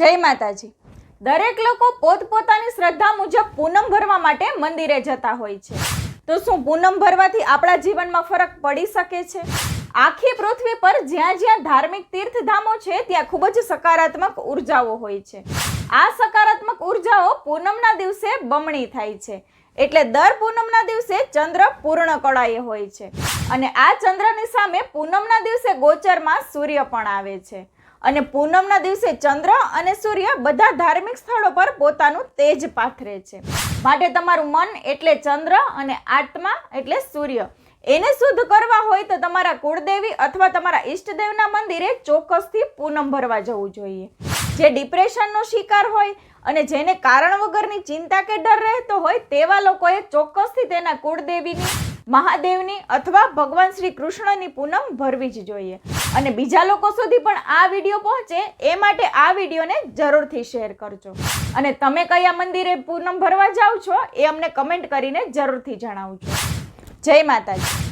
જય માતાજી. દરેક લોકો પોતપોતાની શ્રદ્ધા મુજબ પૂનમ ભરવા માટે મંદિરે જતા હોય છે. તો શું પૂનમ ભરવાથી આપણા જીવનમાં ફરક પડી શકે છે? આખી પૃથ્વી પર જ્યાં જ્યાં ધાર્મિક તીર્થધામો છે, ત્યાં ખૂબ જ સકારાત્મક ઉર્જાઓ હોય છે. આ સકારાત્મક ઉર્જાઓ પૂનમના દિવસે બમણી થાય છે. એટલે દર પૂનમના દિવસે ચંદ્ર પૂર્ણ કળાએ હોય છે. અને આ ચંદ્રની સામે પૂનમના દિવસે ગોચરમાં સૂર્ય પણ આવે છે. અને પૂનમના દિવસે ચંદ્ર અને સૂર્ય બધા ધાર્મિક સ્થળો પર પોતાનું તેજ પાથરે છે. માટે તમારું મન એટલે ચંદ્ર અને આત્મા એટલે સૂર્ય. એને શુદ્ધ કરવા હોય તો તમારા કુળદેવી અથવા તમારા ઈષ્ટદેવના મંદિરે ચોક્કસથી પૂનમ ભરવા જવું જોઈએ. જે ડિપ્રેશનનો શિકાર હોય અને જેને કારણ વગરની ચિંતા કે ડર રહેતો હોય તેવા લોકોએ ચોક્કસથી તેના કુળદેવીની મહાદેવની અથવા ભગવાન શ્રી કૃષ્ણની પૂનમ ભરવી જ જોઈએ. અને બીજા લોકો સુધી પણ આ વીડિયો પહોંચે એ માટે આ વિડીયોને જરૂરથી શેર કરજો. અને તમે કયા મંદિરે પૂનમ ભરવા જાઓ છો એ અમને કમેન્ટ કરીને જરૂરથી જણાવજો. જય માતાજી.